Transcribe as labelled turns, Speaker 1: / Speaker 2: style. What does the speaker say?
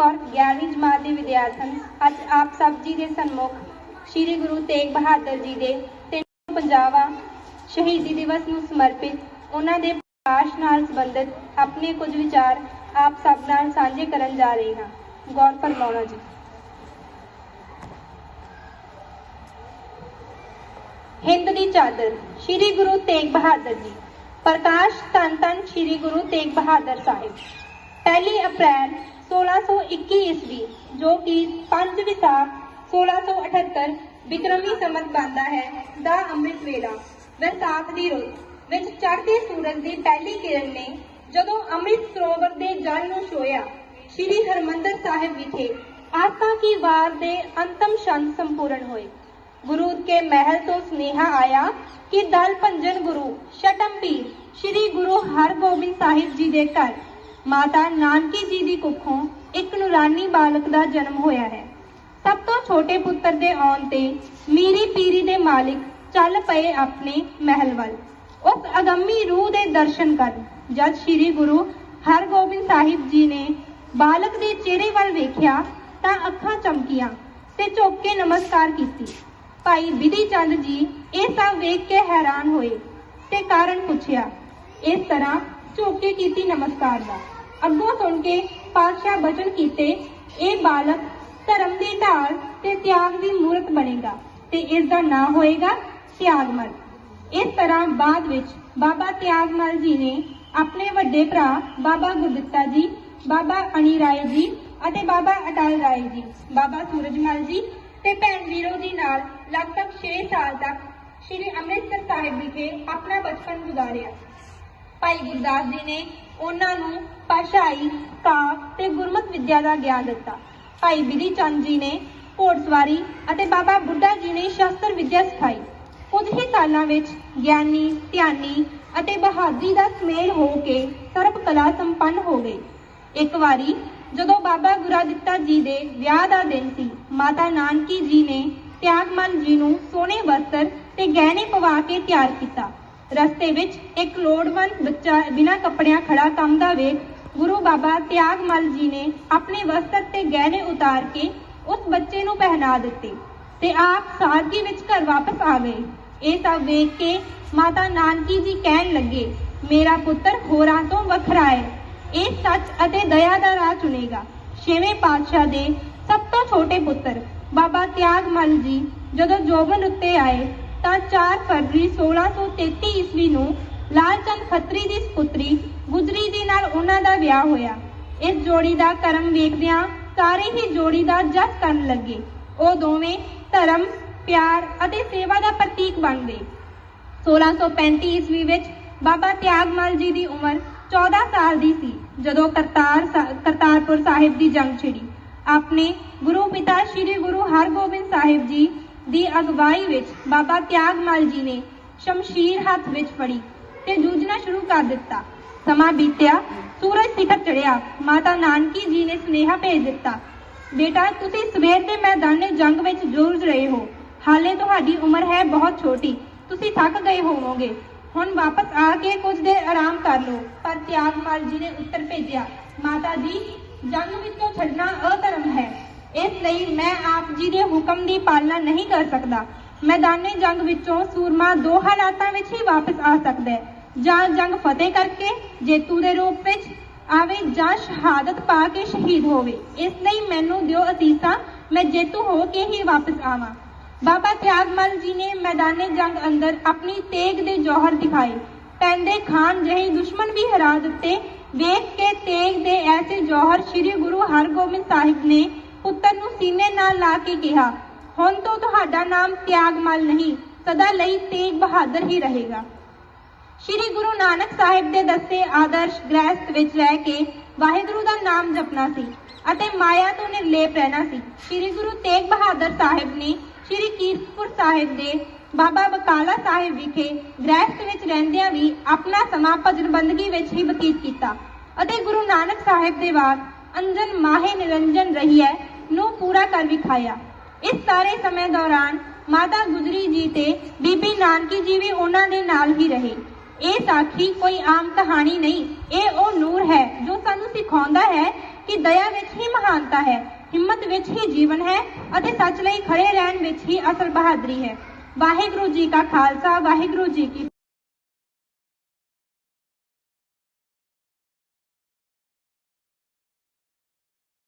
Speaker 1: ਕੌਰ 11ਵੀਂ ਜਮਾਤ ਦੀ ਵਿਦਿਆਰਥਣ। ਅੱਜ ਆਪ ਸਭ ਜੀ ਦੇ ਸਨਮੁਖ ਸ੍ਰੀ ਗੁਰੂ ਤੇਗ ਬਹਾਦਰ ਜੀ ਦੇ 350ਵਾਂ ਸ਼ਹੀਦੀ ਦਿਵਸ ਨੂੰ ਸਮਰਪਿਤ, ਉਹਨਾਂ ਦੇ ਪ੍ਰਕਾਸ਼ ਨਾਲ ਸੰਬੰਧਿਤ ਆਪਣੇ ਕੁਝ ਵਿਚਾਰ ਆਪ ਸਭ ਨਾਲ ਸਾਂਝੇ ਕਰਨ ਜਾ ਰਹੀ ਹਾਂ। ਗੌਰ ਫਰਮਾਉਣਾ ਜੀ। ਹਿੰਦ ਦੀ ਚਾਦਰ, ਸ੍ਰੀ ਗੁਰੂ ਤੇਗ ਬਹਾਦਰ ਜੀ। ਪ੍ਰਕਾਸ਼ ਧੰਨ ਧੰਨ ਸ੍ਰੀ ਗੁਰੂ ਤੇਗ ਬਹਾਦਰ ਸਾਹਿਬ। ਪਹਿਲੀ ਅਪ੍ਰੈਲ 1621 ਈਸਵੀ, ਜੋ ਕਿ 5 ਵਿਸਾਖ 1678 ਵਿਕਰਮੀ ਸੰਮਤ ਬਣਦਾ ਹੈ, ਦਾ ਅੰਮ੍ਰਿਤ ਵੇਲਾ ਵਿਸਾਖ ਦੀ ਰੁੱਤ, ਵਿੱਚ ਚੜ੍ਹਦੇ ਸੂਰਜ ਦੀ ਪਹਿਲੀ ਕਿਰਨ ਨੇ ਜਦੋਂ ਅੰਮ੍ਰਿਤ ਸਰੋਵਰ ਦੇ ਜਲ ਨੂੰ ਛੋਇਆ ਸ੍ਰੀ ਹਰਮੰਦਰ ਸਾਹਿਬ ਵਿਖੇ ਆਸਾ ਕੀ ਵਾਰ ਦੇ ਅੰਤਮ ਛੰਦ ਸੰਪੂਰਨ ਹੋਏ। ਗੁਰੂ ਕੇ ਮਹਿਲ ਤੋਂ ਸੁਨੇਹਾ ਆਇਆ ਕਿ ਦਲ ਭੰਜਨ ਗੁਰੂ ਸ਼ਟਮਪੀਰ ਸ੍ਰੀ ਗੁਰੂ ਹਰਗੋਬਿੰਦ ਸਾਹਿਬ ਜੀ ਦੇ ਘਰ ਮਾਤਾ ਨਾਨਕੀ ਜੀ ਦੀ ਕੁੱਖੋਂ ਇੱਕ ਨੂਰਾਨੀ ਬਾਲਕ ਦਾ ਜਨਮ ਹੋਇਆ ਹੈ। ਸਭ ਤੋਂ ਛੋਟੇ ਪੁੱਤਰ ਦੇ ਆਉਣ ਤੇ ਮੀਰੀ ਪੀਰੀ ਦੇ ਮਾਲਿਕ ਚੱਲ ਪਏ ਆਪਣੇ ਮਹਿਲ ਵੱਲ। ਉਸ ਅਗੰਮੀ ਰੂਹ ਦੇ ਦਰਸ਼ਨ ਕਰਨ ਜਦ ਸ੍ਰੀ ਗੁਰੂ ਹਰਗੋਬਿੰਦ ਸਾਹਿਬ ਜੀ ਨੇ ਬਾਲਕ ਦੇ ਚਿਹਰੇ ਵੱਲ ਵੇਖਿਆ ਤਾਂ ਅੱਖਾਂ ਚਮਕੀਆਂ ਤੇ ਝੁੱਕ ਕੇ ਨਮਸਕਾਰ ਕੀਤੀ। ਭਾਈ ਵਿਧੀ ਚੰਦ ਜੀ ਇਹ ਸਭ ਵੇਖ ਕੇ ਹੈਰਾਨ ਹੋਏ ਤੇ ਕਾਰਨ ਪੁੱਛਿਆ, ਇਸ ਤਰ੍ਹਾਂ ਝੁੱਕ ਕੇ ਕੀਤੀ ਨਮਸਕਾਰ ਦਾ। ਅੱਗੋਂ ਸੁਣ ਕੇ ਪਾਤਸ਼ਾਹ ਬਚਨ ਕੀਤੇ, ਇਹ ਬਾਲਕ ਧਰਮ ਦੀ ਢਾਲ ਤੇ ਤਿਆਗ ਦੀ ਮੂਰਤ ਬਣੇਗਾ ਤੇ ਇਸ ਦਾ ਨਾਂ ਹੋਏਗਾ ਤਿਆਗਮਲ। ਇਸ ਤਰ੍ਹਾਂ ਬਾਅਦ ਵਿੱਚ ਬਾਬਾ ਤਿਆਗਮਲ ਜੀ ਨੇ ਆਪਣੇ ਵੱਡੇ ਭਰਾ ਬਾਬਾ ਗੁਰਦਿੱਤਾ ਜੀ, ਬਾਬਾ ਅਣੀ ਰਾਏ ਜੀ ਅਤੇ ਬਾਬਾ ਅਟਲ ਰਾਏ ਜੀ, ਬਾਬਾ ਸੂਰਜਮਲ ਜੀ ਤੇ ਭੈਣ ਵੀਰੋ ਜੀ ਨਾਲ ਲਗਭਗ 6 ਸਾਲ ਤੱਕ ਸ੍ਰੀ ਅੰਮ੍ਰਿਤਸਰ ਸਾਹਿਬ ਵਿਖੇ ਆਪਣਾ ਬਚਪਨ ਗੁਜ਼ਾਰਿਆ। ਭਾਈ ਗੁਰਦਾਸ ਜੀ ਨੇ ਉਹਨਾਂ ਨੂੰ ਭਾਸ਼ਾਈ ਕਾਵ ਤੇ ਗੁਰਮਤ ਵਿਦਿਆ ਦਾ ਗਿਆਨ ਦਿੱਤਾ। ਭਾਈ ਬਿਧੀ ਚੰਦ ਜੀ ਨੇ ਘੋੜਸਵਾਰੀ ਅਤੇ ਬਾਬਾ ਬੁੱਢਾ ਜੀ ਨੇ ਸ਼ਸਤਰ ਵਿਦਿਆ ਸਿਖਾਈ। ਕੁਝ ਹੀ ਸਾਲਾਂ ਵਿੱਚ ਗਿਆਨੀ, ਧਿਆਨੀ ਅਤੇ ਬਹਾਦਰੀ ਦਾ ਸਮੇਲ ਹੋ ਕੇ ਸਰਬ ਕਲਾ ਸੰਪੰਨ ਹੋ ਗਏ। ਇੱਕ ਵਾਰੀ ਜਦੋਂ ਬਾਬਾ ਗੁਰਾਦਿੱਤਾ ਜੀ ਦੇ ਵਿਆਹ ਦਾ ਦਿਨ ਸੀ, ਮਾਤਾ ਨਾਨਕੀ ਜੀ ਨੇ ਤਿਆਗਮਨ ਜੀ ਨੂੰ ਸੋਹਣੇ ਵਸਤਰ ਤੇ ਗਹਿਣੇ ਪਵਾ ਕੇ ਤਿਆਰ ਕੀਤਾ। ਰਸਤੇ ਵਿੱਚ ਇੱਕ ਲੋੜਵੰਦ ਬੱਚਾ ਬਿਨਾਂ ਕੱਪੜਿਆਂ ਖੜਾ ਕੰਮਦਾ ਵੇਖ ਗੁਰੂ ਬਾਬਾ ਤਿਆਗਮਲ ਜੀ ਨੇ ਆਪਣੇ ਵਸਤਰ ਤੇ ਗਹਿਣੇ ਉਤਾਰ ਕੇ ਉਸ ਬੱਚੇ ਨੂੰ ਪਹਿਨਾ ਦਿੱਤੇ ਤੇ ਆਪ ਸਾਦਗੀ ਵਿੱਚ ਘਰ ਵਾਪਸ ਆ ਗਏ। ਇਹ ਸਭ ਵੇਖ ਕੇ ਮਾਤਾ ਨਾਨਕੀ ਜੀ ਕਹਿਣ ਲੱਗੇ, ਮੇਰਾ ਪੁੱਤਰ ਹੋਰਾਂ ਤੋਂ ਵੱਖਰਾ ਹੈ। ਇਹ ਸੱਚ ਅਤੇ ਦਇਆ ਦਾ ਰਾਹ ਚੁਣੇਗਾ। ਛੇਵੇਂ ਪਾਤਸ਼ਾਹ ਦੇ ਸਭ ਤੋਂ ਛੋਟੇ ਪੁੱਤਰ ਬਾਬਾ ਤਿਆਗਮਲ ਜੀ ਜਦੋਂ ਜੋਬਨ ਉੱਤੇ ਆਏ ਤਾਂ 4 ਫਰਵਰੀ 1633 ਈਸਵੀ ਨੂੰ ਲਾਲਚੰਦ ਖੱਤਰੀ ਦੀ ਸੁਪੁੱਤਰੀ ਗੁਜਰੀ ਜੀ ਨਾਲ ਉਹਨਾਂ ਦਾ ਵਿਆਹ ਹੋਇਆ। ਇਸ ਜੋੜੀ ਦਾ ਕਰਮ ਵੇਖਦਿਆਂ ਸਾਰੇ ਹੀ ਜੋੜੀ ਦਾ ਜਸ ਕਰਨ ਲੱਗੇ। ਉਹ ਦੋਵੇਂ ਧਰਮ, ਪਿਆਰ ਅਤੇ ਸੇਵਾ ਦਾ ਪ੍ਰਤੀਕ ਬਣ ਗਏ। 1635 ਈਸਵੀ ਵਿੱਚ ਬਾਬਾ ਤਿਆਗਮਲ ਜੀ ਦੀ ਉਮਰ 14 ਸਾਲ ਦੀ ਸੀ, ਜਦੋਂ ਕਰਤਾਰ ਕਰਤਾਰਪੁਰ ਸਾਹਿਬ ਦੀ ਜੰਗ ਛਿੜੀ। ਆਪਣੇ ਗੁਰੂ ਪਿਤਾ ਸ੍ਰੀ ਗੁਰੂ ਹਰਗੋਬਿੰਦ ਸਾਹਿਬ ਜੀ ਦੀ ਅਗਵਾਈ ਵਿੱਚ ਬਾਬਾ ਤਿਆਗਮਲ ਜੀ ਨੇ ਸ਼ਮਸ਼ੀਰ ਹੱਥ ਵਿੱਚ ਫੜੀ ਤੇ ਜੂਝਣਾ ਸ਼ੁਰੂ ਕਰ ਦਿੱਤਾ। ਸਮਾਂ ਬੀਤਿਆ, ਸੂਰਜ ਸਿਖਰ ਚੜਿਆ, ਮਾਤਾ ਨਾਨਕੀ ਜੀ ਨੇ ਸੁਨੇਹਾ ਭੇਜ ਦਿੱਤਾ, ਬੇਟਾ, ਤੁਸੀਂ ਸਵੇਰ ਦੇ ਮੈਦਾਨੇ ਜੰਗ ਵਿੱਚ ਜੂਝ ਰਹੇ ਹੋ। ਹਾਲੇ ਤੁਹਾਡੀ ਉਮਰ ਹੈ ਬਹੁਤ ਛੋਟੀ, ਤੁਸੀਂ ਥੱਕ ਗਏ ਹੋਵੋਗੇ। ਹੁਣ ਵਾਪਸ ਆ ਕੇ ਕੁਝ ਦੇਰ ਆਰਾਮ ਕਰ ਲਓ। ਪਰ ਤਿਆਗਮਲ ਜੀ ਨੇ ਉੱਤਰ ਭੇਜਿਆ, ਮਾਤਾ ਜੀ, ਜੰਗ ਵਿੱਚੋਂ ਛੱਡਣਾ ਅਧਰਮ ਹੈ। ਇਸ ਲਈ ਮੈਂ ਆਪ ਜੀ ਦੇ ਹੁਕਮ ਦੀ ਪਾਲਣਾ ਨਹੀਂ ਕਰ ਸਕਦਾ। ਮੈਦਾਨੇ ਜੰਗ ਵਿੱਚੋਂ ਸੂਰਮਾ ਦੋ ਹਾਲਾਤਾਂ ਵਿੱਚ ਹੀ ਵਾਪਸ ਆ ਸਕਦਾ ਹੈ। ਜਾਂ ਜੰਗ ਫਤਿਹ ਕਰਕੇ ਜੇਤੂ ਦੇ ਰੂਪ ਵਿੱਚ ਆਵੇ ਜਾਂ ਸ਼ਹਾਦਤ ਪਾ ਕੇ ਸ਼ਹੀਦ ਹੋਵੇ। ਇਸ ਲਈ ਮੈਨੂੰ ਦਿਓ ਅਸੀਸਾਂ ਮੈਂ ਜੇਤੂ ਹੋ ਕੇ ਹੀ ਵਾਪਸ ਆਵਾਂ। ਬਾਬਾ ਤਿਆਗਮਲ ਜੀ ਨੇ ਮੈਦਾਨੇ ਜੰਗ ਅੰਦਰ ਆਪਣੀ ਤੇਗ ਦੇ ਜੋਹਰ ਦਿਖਾਏ ਪੈਂਦੇ ਖਾਨ ਜਿਹੇ ਦੁਸ਼ਮਣ ਵੀ ਹਰਾ ਦਿੱਤੇ। ਵੇਖ ਕੇ ਤੇਗ ਦੇ ਐਸੇ ਜੋਹਰ ਸ੍ਰੀ ਗੁਰੂ ਹਰਗੋਬਿੰਦ ਸਾਹਿਬ ਨੇ ਪੁੱਤਰ ਨੂੰ ਸੀਨੇ ਨਾਲ ਲਾ ਕੇ ਕਿਹਾ, ਹੁਣ ਤੋਂ ਤੁਹਾਡਾ ਨਾਮ ਤਿਆਗਮਲ ਨਹੀਂ, ਸਦਾ ਲਈ ਤੇਗ ਬਹਾਦਰ ਹੀ ਰਹੇਗਾ। ਸ਼੍ਰੀ ਗੁਰੂ ਨਾਨਕ ਸਾਹਿਬ ਦੇ ਦੱਸੇ ਆਦਰਸ਼ ਗ੍ਰਸਥ ਵਿੱਚ ਰਹਿ ਕੇ ਵਾਹਿਗੁਰੂ ਦਾ ਨਾਮ ਜਪਣਾ ਸੀ ਅਤੇ ਮਾਇਆ ਤੋਂ ਨਿਰਲੇਪ ਰਹਿਣਾ ਸੀ। ਸ਼੍ਰੀ ਗੁਰੂ ਤੇਗ ਬਹਾਦਰ ਸਾਹਿਬ ਨੇ ਸ਼੍ਰੀ ਕੀਰਤਪੁਰ ਸਾਹਿਬ ਦੇ ਬਾਬਾ ਬਕਾਲਾ ਸਾਹਿਬ ਵਿਖੇ ਗ੍ਰਹਿਸਥ ਵਿੱਚ ਰਹਿੰਦਿਆਂ ਵੀ ਆਪਣਾ ਸਮਾਂ ਭਜਨ ਬੰਦਗੀ ਵਿੱਚ ਹੀ ਬਤੀਤ ਕੀਤਾ ਅਤੇ ਗੁਰੂ ਨਾਨਕ ਸਾਹਿਬ ਦੇ ਬਾਅਦ ਅੰਜਨ ਮਾਹੇ ਨਿਰੰਜਨ ਰਹੀ ਹੈ। ਨੂੰ ਪੂਰਾ ਕਰ ਵਿਖਾਇਆ। ਇਸ ਸਾਰੇ ਸਮੇਂ ਦੌਰਾਨ ਮਾਤਾ ਗੁਜਰੀ ਜੀ ਤੇ ਬੀਬੀ ਨਾਨਕੀ ਜੀ ਵੀ ਉਹਨਾਂ ਦੇ ਨਾਲ ਹੀ ਰਹੇ। ਇਹ ਸਾਖੀ ਕੋਈ ਆਮ ਕਹਾਣੀ ਨਹੀਂ, ਇਹ ਉਹ ਨੂਰ ਹੈ ਜੋ ਸਾਨੂੰ ਸਿਖਾਉਂਦਾ ਹੈ ਕਿ ਦਇਆ ਵਿੱਚ ਹੀ ਮਹਾਨਤਾ ਹੈ, ਹਿੰਮਤ ਵਿੱਚ ਹੀ ਜੀਵਨ ਹੈ ਅਤੇ ਸੱਚ ਲਈ ਖੜੇ ਰਹਿਣ ਵਿੱਚ ਹੀ ਅਸਲ ਬਹਾਦਰੀ ਹੈ। ਵਾਹਿਗੁਰੂ ਜੀ ਕਾ ਖਾਲਸਾ, ਵਾਹਿਗੁਰੂ ਜੀ ਕੀ